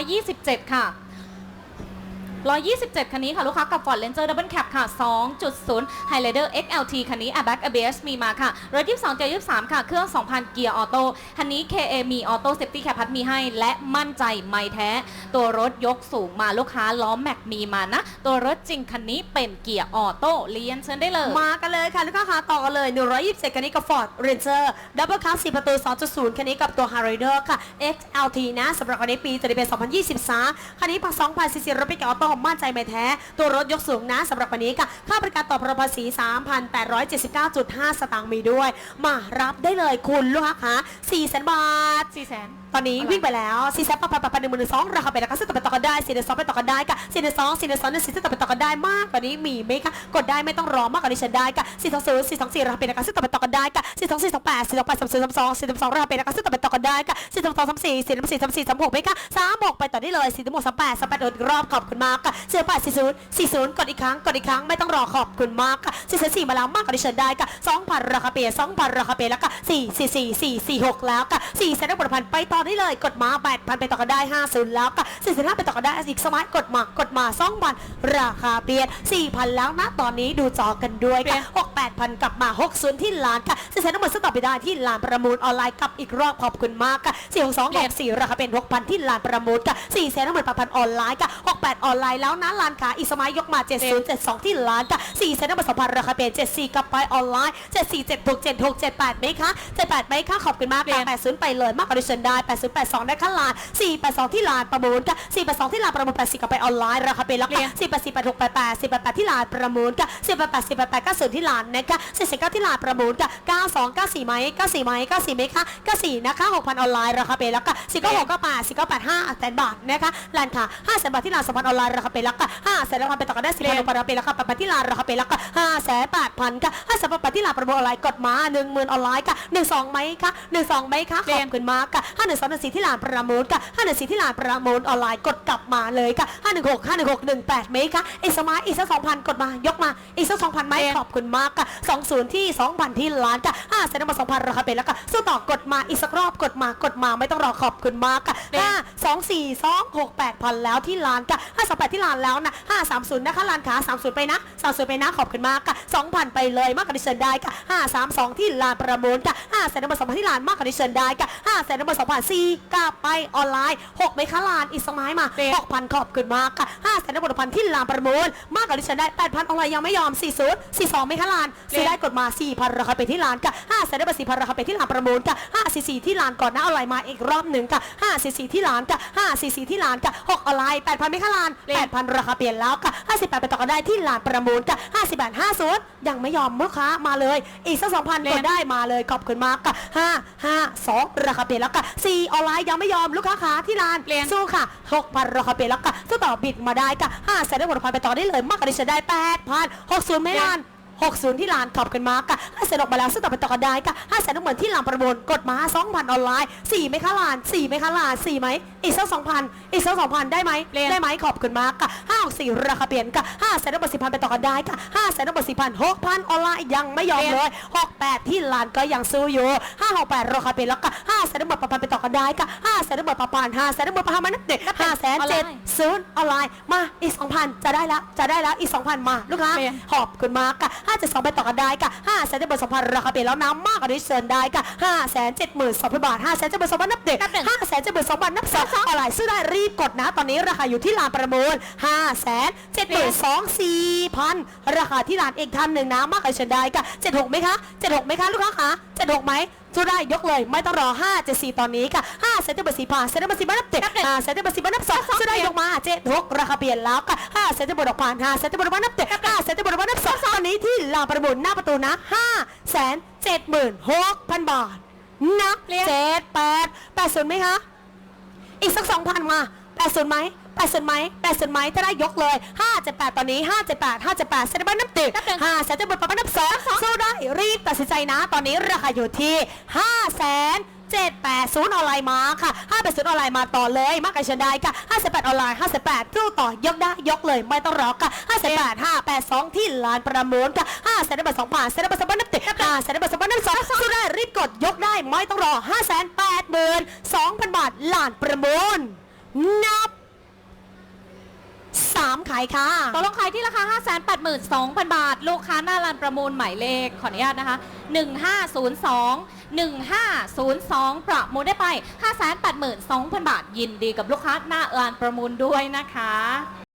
127 ค่ะ 127 คันนี้ค่ะ ลูกค้ากับ Ford Ranger Double Cab ค่ะ 2.0 Highlander XLT คันนี้ Airbag ABS มีมาค่ะรถ22 723 ค่ะ เครื่อง 2,000 เกียร์ออโต้คันนี้ KA มีออโต้เซฟตี้แคปพัดมีให้ และมั่นใจไม่แท้ ตัวรถยกสูงมาลูกค้าล้อแม็กมีมานะ ตัวรถจริงคันนี้เป็นเกียร์ออโต้เรียนเชิญได้เลย มากันเลยค่ะลูกค้าคะต่อกันเลย 127 คันนี้กับ Ford Ranger Double Cab 4ประตู 2.0 คันนี้กับตัว Highlander ค่ะ XLT นะสำหรับคันนี้ปีจะได้เป็น 2023 คันนี้ปัก2,000ซีซีรถเป็นเกียร์ออโต้มั่นใจไม่แท้ ตัวรถยกสูงนะสำหรับวันนี้ค่ะ ค่าบริการต่อพรภาษี 3,879.5 สตางค์มีด้วย มารับได้เลยคุณลูกค้า400,000 บาท 4 0 0 0 0ตอนนี้วิ่งไปแล้วซีแซปปะปะปะปะหนึ่งหมื่นสองราคาเป็นราคาซึ่งต่อไปต่อกันได้สี่เดือนสองไปต่อกันได้ค่ะสี่เดือนสองสี่เดือนสองเดือนสี่ซึ่งต่อไปต่อกันได้มากกว่านี้มีไหมคะกดได้ไม่ต้องรอมากกว่านี้ฉันได้ค่ะสี่สองศูนย์สี่สองสี่ราคาเป็นราคาซึ่งต่อไปต่อกันได้ค่ะสี่สองสี่สองแปดสี่สองแปดสามสี่สามสองสี่สามสองราคาเป็นราคาซึ่งต่อไปต่อกันได้ค่ะสี่สองสองสามสี่สี่สามสี่สามสี่สามหกไหมคะสามหกไปต่อได้เลยสี่สามหกสามแปดสามแปดอีกรอบขอบคุณมากค่ะสี่แปดสี่ศูนย์สี่ศูนย์กดอีกครั้งกดอีกครั้งไม่ต้องรอขอบคุณมากค่ะสี่สี่มาแล้วมากกว่านี้ฉันได้ค่ะสองพันราคาเปลี่ยนสองพันราคาเปลี่ยนแล้วค่ะสี่สี่สี่สี่สี่หกแล้วค่ะสี่แสนบาทพันไปต่อได้เลยกดมาแปดพันไปต่อกันได้ห้าศูนย์แล้วค่ะสี่สิบห้าไปต่อกันได้อีกสมัยกดมากดมาสองพันราคาเปลี่ยนสี่พันแล้วนะตอนนี้ดูจอกันด้วยค่ะหกแปดพันกลับมาหกศูนย์ที่ล้านค่ะสี่แสนทั้งหมดสต็อปไปได้ที่ลานประมูลออนไลน์กับอีกรอบขอบคุณมากค่ะสี่หกสองหกสี่ราคาเป็นหกพันที่ลานประมูลค่ะสี่แสนทั้งหมดแปดพันออนไลน์ค่ะหกแปดออนไลน์แล้วนะลานขาอีกสมัยยกมาเจ็ดศูนย์เจ็ดสองที่ล้านค่ะสี่แสนทั้งหมดสองพันราคาเป็นเจ็ดสี่กลับไปออนไลน์เจ็ดสี่เจ็ดหกเจ็ดหกเจ็ดแปดไหมคะเจ็ดแปดไหมคะขอบคุณมากค่ะแปดศูนย์ไปเลยมากกว่าดิฉันได้8082ได้ขั้นลาน482 ที่ลานประมูลค่ะ482 ที่ลานประมูล80กับไปออนไลน์ราคาเป็นลัก484 8688 488 ที่ลานประมูลค่ะ488 488 90 ที่ลานนะคะ49ที่ลานประมูลค่ะ9294ไหม94ไหม94ไหมคะ94นะคะ6,000ออนไลน์ราคาเป็นลักค่ะ49698 4985แสนบาทนะคะลานค่ะ5แสนบาทที่ลาน2,000ออนไลน์ราคาเป็นลักค่ะ5แสนราคาเป็นต่อกันได้10,000ราคาเป็นลักค่ะ8,000ที่ลานราคาเป็นลักค่ะ5แสน8,000ค่ะ5แสน8,000ที่ลานประมูลออนไลน์กดมา10,000ออนไลน์ค่ะ12ไหมคะ12ไหมคะขอบคุณมากค่ะ5 1สามสี่ที่ลานประมูลค่ะห้าหนึ่งสี่ที่ลานประมูลออนไลน์กดกลับมาเลยค่ะห้าหนึ่งหกห้าหนึ่งหกหนึ่งแปดเมตรค่ะอีกสมาอีกสักสองพันกดมายกมาอีกสักสองพันไหมขอบคุณมากค่ะสองศูนย์ที่สองพันที่ล้านค่ะห้าแสนมาสองพันราคาเป็นแล้วค่ะสู้ต่อกดมาอีกสักรอบกดมากดมาไม่ต้องรอขอบคุณมากค่ะห้าสองสี่สองหกแปดพันแล้วที่ล้านค่ะห้าสองแปดที่ล้านแล้วนะห้าสามศูนย์นะคะล้านขาสามศูนย์ไปนะสามศูนย์ไปนะขอบคุณมากค่ะสองพันไปเลยมากกว่าที่เชิญได้ค่ะห้าสามสองที่ลานประมูลค่ะ ห้าแสนมาสองพันที่ลานมากกว่าดิฉันได้ค่ะห้าแสนมาสองพันสี่กลับไปออนไลน์หกไหมคะลานอีกสมัยมาหกพันขอบคุณมากค่ะห้าแสนมาพันที่ลานประมูล มากกว่าดิฉันได้แปดพันออนไลน์ยังไม่ยอมสี่ศูนย์สี่สองไหมคะลานซื้อได้กดมาสี่พันราคาไปที่ลานค่ะห้าแสนได้มาสี่พันราคาไปที่ลานประมูลค่ะห้าสี่สี่ที่ลานก่อนนะออนไลน์มาอีกรอบหนึ่งค่ะห้าสี่สี่ที่ลานค่ะห้าสี่สี่ที่ลานค่ะหกออนไลน์แปดพันไหมคะลานแปดพันราคาเปลี่ยนแล้วค่ะห้าสิบแปดไปต่อกันได้ที่ลานประมูลค่ะห้าสิบแปดห้าศูนย์ยังไม่ยอมลูกค้ามาเลย อีกสักสองพันกดได้มาเลยขอบคุณมากค่ะห้าห้าสองราคาเปลี่ยนแล้วค่ะสี่ออนไลน์ยังไม่ยอมลูกค้าขาที่ลานเปลี่ยนสู้ค่ะหกพันราคาเปลี่ยนแล้วค่ะสู้ต่อบิดมาได้ค่ะห้าแสนได้หมดพันไปต่อได้เลยมากกว่าดิฉันได้แปดพันหกศูนย์ไม่ลาน 60 ที่ลานขอบกันมากค่ะห้าแสนออกมาแล้วซึ่งต่อไปต่อกันได้ค่ะห้าแสนต้องเหมือนที่ลานประมูลกดมา2,000ออนไลน์4ไหมคะลาน4ไหมคะลาน4ไหมอีกสัก2,000อีกสัก2,000ได้ไหมเรียนได้ไหมขอบคุณมากค่ะ5 6 4ราคาเปลี่ยนค่ะ5แสนต้องเหมือน4,000ไปต่อกันได้ค่ะ5แสนต้องเหมือน4,000 6,000ออนไลน์ยังไม่ยอมเลย68 ที่ลานก็ยังสู้อยู่5 6 8ราคาเปลี่ยนแล้วค่ะ5แสนต้องเหมือนประพันไปต่อกันได้ค่ะ5แสนต้องเหมือนประพัน5แสนต้องเหมือนประพันมานับเด็ก5แสนเจ็ดศูนย์ออนไลน์มาอีก2,000จะได้แล้วจะได้แล้วอีก2,000มาลูกค้าเรียนขอบคุณมากค่ะ5 7 2ไปต่อกันได้ค่ะ5แสนเจ็ดหมื่นสองพันราคาเปลี่ยนแล้วน้ำมากกว่านี้เชิญได้ค่ะ5แสนเจ็ดหมื่นสองพันบาท5แสนเจ็ดหมื่นสองพันนับเด็กนับหนึ่ง5แสนเจ็ดหมื่นสองพันนับสองออนไลน์ซื้อได้รีบกดนะ ตอนนี้ราคาอยู่ที่ลานประมูล5แสนเจ็ดหมื่นสองสี่พันราคาที่ลานเอกท่านหนึ่งนะมากกว่าเชิญได้ค่ะ76ไหมคะ76ไหมคะลูกค้าคะ76ไหมสู้ได้ยกเลยไม่ต้องรอ5 7 4ตอนนี้ค่ะ5เซนต์เบอร์สี่ผ่านเซนต์เบอร์สี่บ้านนับเจ็ด5เซนต์เบอร์สี่บ้านนับสองสู้ได้ยกมา7 6ราคาเปลี่ยนแล้วค่ะ5เซนต์เบอร์ดอกผ่าน5เซนต์เบอร์บ้านนับเจ็ด5เซนต์เบอร์บ้านนับสองต อนนี้ที่ลานประมูลหน้าประตูนะ5แสนเจ็ดหมื่นหกพันบาทนับเรียนเจ็ดแปดแปดศูนย์ไหมคะ อีกสักสองพันมาแปดศูนย์ไหมแปดศูนย์ไหมแปดศูนย์ไหมถ้าได้ยกเลยห้าเจ็ดแปดตอนนี้ห้าเจ็ดแปดห้าเจ็ดแปดเซนต์บ้านนับติดนับหนึ่งห้าแสนจะบดปะนับสองสู้ได้รีบตัดสินใจนะ ตอนนี้ราคาอยู่ที่ห้าแสน เจ็ดแปดศูนย์ออนไลน์มาค่ะห้าแปดศูนย์ออนไลน์มาต่อเลยมากกับฉันได้ค่ะห้าสิบแปดออนไลน์ห้าสิบแปดสู้ต่อยกได้ยกเลยไม่ต้องรอค่ะห้าสิบแปดห้าแปดสองที่ลานประมูลค่ะห้าแสนได้บัตรสองผ่านแสนได้บัตรสองพันนับติดห้าแสนได้บัตรสองพันนับสองสู้ได้รีบกดยกได้ไม่ต้องรอห้าแสนแปดหมื่นสองพันบาทลานประมูลนับ ขายค่ะตกลงขายที่ราคา 582,000 บาท ลูกค้าหน้าร้านประมูลหมายเลขขออนุญาตนะคะ 1502 1502 ประมูลได้ไป 582,000 บาท ยินดีกับลูกค้าหน้าร้านประมูลด้วยนะคะ